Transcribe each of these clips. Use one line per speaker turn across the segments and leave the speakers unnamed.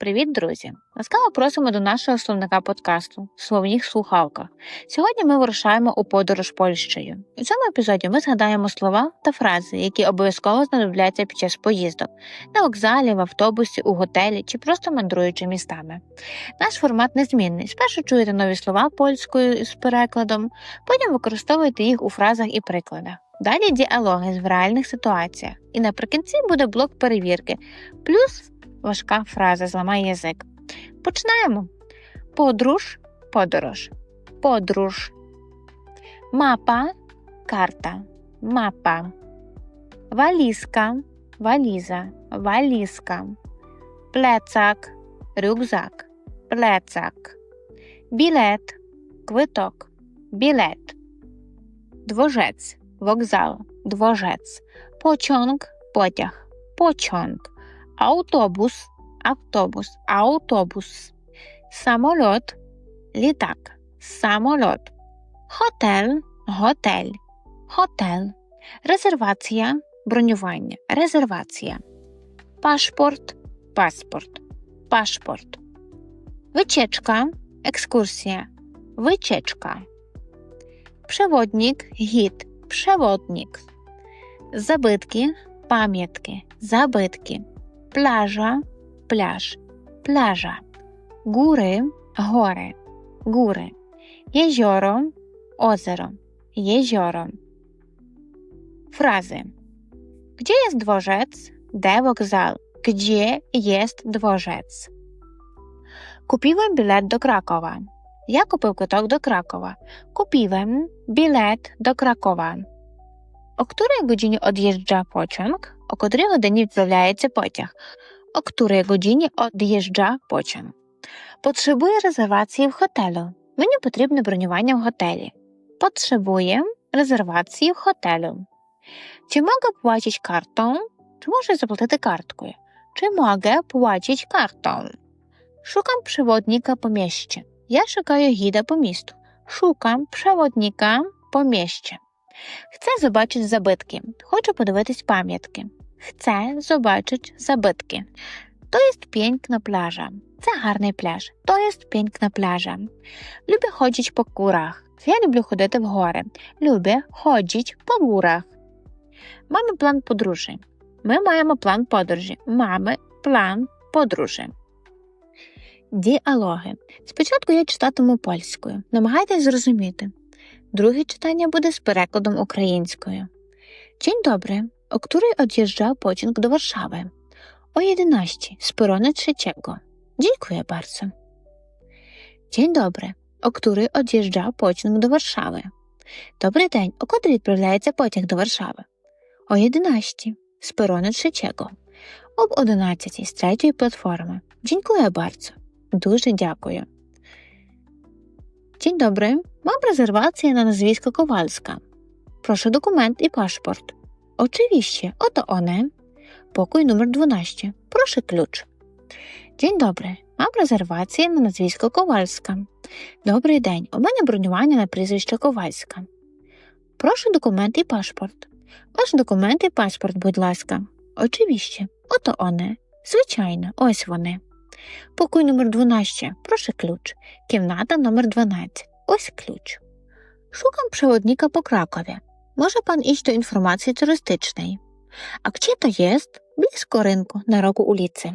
Привіт, друзі! Ласкаво просимо до нашого словника подкасту в словних слухавках. Сьогодні ми вирушаємо у подорож Польщею. У цьому епізоді ми згадаємо слова та фрази, які обов'язково знадобляться під час поїздок на вокзалі, в автобусі, у готелі чи просто мандруючи містами. Наш формат незмінний. Спершу чуєте нові слова польською з перекладом, потім використовуєте їх у фразах і прикладах. Далі діалоги в реальних ситуаціях. І наприкінці буде блок перевірки, плюс важка фраза зламай язик. Починаємо. Подруж, подорож, подруж. Мапа, карта, мапа. Валізка, валіза, валізка. Пlecak, рюкзак, пlecak. Білет, квиток, білет. Dworzec, wokzał, dworzec. Pociąg, pociąg, pociąg. Autobus, автобус, автобус. Самоліт, літак, самоліт. Готель, готель, готель. Резервація, бронювання, резервація. Пашпорт, паспорт, пашпорт. Вичечка, екскурсія, вичечка. Przewodnik, гід, przewodnik. Забитки, пам'ятки, забитки. plaża, plaż, plaża, góry, góry, góry, jezioro, ozero, jezioro. Frazy. Gdzie jest dworzec? De wokzal. Gdzie jest dworzec? Kupiłem bilet do Krakowa. Ja kupił kotок tak do Krakowa. Kupiłem bilet do Krakowa. O której godzinie odjeżdża pociąg? O котрій годині відправляється потяг? О której godzinie odjeżdża pociąg? Potrzebuję rezerwacji w hotelu. Мені потрібне бронювання в готелі. Potrzebuję rezerwacji w hotelu. Чи mogę płacić kartą? Чи можу я заплатити карткою? Чи mogę płacić kartą? Szukam przewodnika po mieście. Я шукаю гіда по місту. Шукам przewodnika по місті. Chcę zobaczyć zabytki. Хочу подивитись пам'ятки. Chcę zobaczyć zabytki. To jest piękna plaża. Це гарний пляж. То jest piękna plaża. Lubię chodzić po górach. Я люблю ходити в гори. Люблю ходити по горах. Mamy план подорожі. Ми маємо план подорожі. Mamy план подорожі. Діалоги. Спочатку я читатиму польською. Намагайтесь зрозуміти. Друге читання буде з перекладом українською. Pociąg do Warszawy? O 11 z peronu trzeciego. Dziękuję bardzo. Dzień dobry. O której odjeżdża pociąg do Warszawy? Dobry dzień. O której відправляється потяг до Варшави? О 11 з перону trzeciego. Об 11 з третьої платформи. Dziękuję bardzo. Дуже дякую. Dzień dobry. Mam rezerwację na nazwisko Kowalska. Proszę dokument i paszport. Oczywiście, oto one. Pokój numer 12. Proszę klucz. Dzień dobry. Mam резервацію на назwisko Ковальська. Добрий день. У мене бронювання на прізвище Ковальська. Прошу документ і паспорт. Ваш документ і паспорт, будь ласка. Очевидно. Ото вони. Звичайно, ось вони. Покой номер 12. Прошу ключ. Кімната номер 12. Ось ключ. Szukam przewodnika po Krakowie. Może pan iść do informacji turystycznej. A gdzie to jest? Blisko rynku, na rogu ulicy.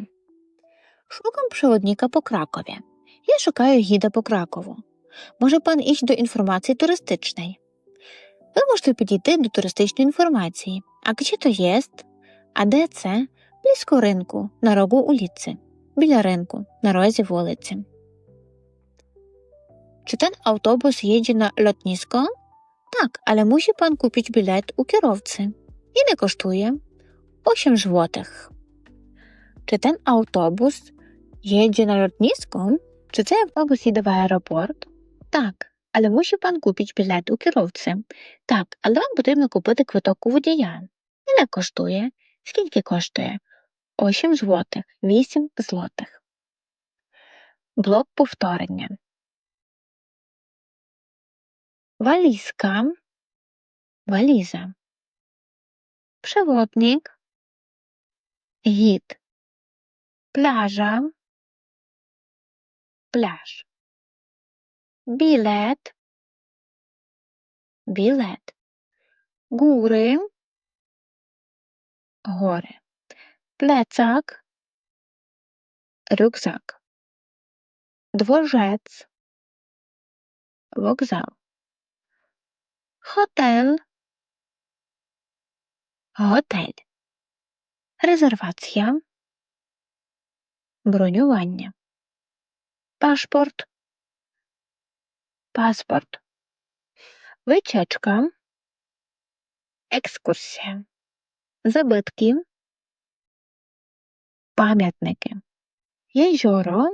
Szukam przewodnika po Krakowie. Ja szukаю гіда по Кракову. Може пан іść до інформації туристичної. Ви можете підійти до туристичної інформації. А gdzie to jest? А де це? Близько ринку, на рогу улиці. Біля ринку, на розі вулиці. Czy ten autobus jedzie na lotnisko? Tak, ale musi pan kupić bilet u kierowcy. Ile kosztuje? 8 złotych. Czy ten autobus jedzie na lotnisko? Czy цей автобус їде в аеропорт? Так, але мусить пан купити білет у кіровці. Так, але вам потрібно купити квиток у водія. Ile коштує? Скільки коштує? 8 злотих, 8 злотих. Блок повторення. Walizka, waliza. Przewodnik, gid. Plaża, пляж. Білет. Білет. Góry. Гори. Plecak. Рюкзак. Dworzec. Вокзал. Hotel. Готель. Резервація. Бронювання. Пашпорт. Паспорт. Вичечка. Екскурсія. Забитки. Пам'ятники. Єзеро.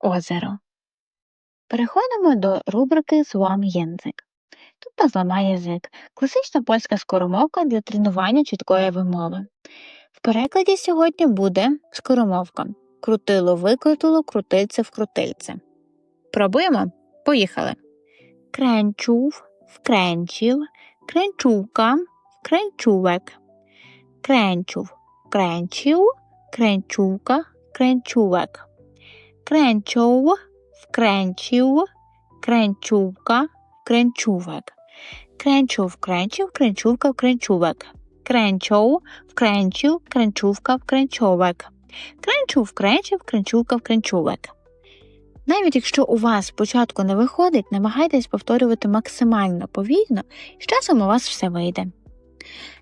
Озеро. Переходимо до рубрики «Злам єнзик». Тобто зламай язик. Класична польська скоромовка для тренування чіткої вимови. В перекладі сьогодні буде скоромовка. Крутило викрутило, крутильце вкрутильце. Пробуємо? Поїхали. Кренчув, вкренчив, кренчувка, вкренчувек. Кренчув, кренчив, кренчувка, кренчувек. Кренчов, вкренчив, кренчувка, кренчувек. Кренчув, вкренчив, кренчувка, вкренчувек. Кренчов, вкренчив, кренчувка, вкренчовек. Кренчув, вкренчив, кренчувка, вкренчувек. Навіть якщо у вас спочатку не виходить, намагайтесь повторювати максимально повільно, з часом у вас все вийде.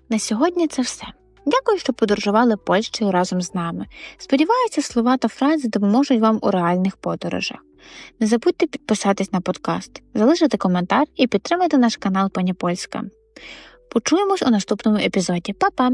На сьогодні це все. Дякую, що подорожували Польщею разом з нами. Сподіваюся, слова та фрази допоможуть вам у реальних подорожах. Не забудьте підписатись на подкаст, залишити коментар і підтримати наш канал Пані Польська. Почуємось у наступному епізоді. Па-па!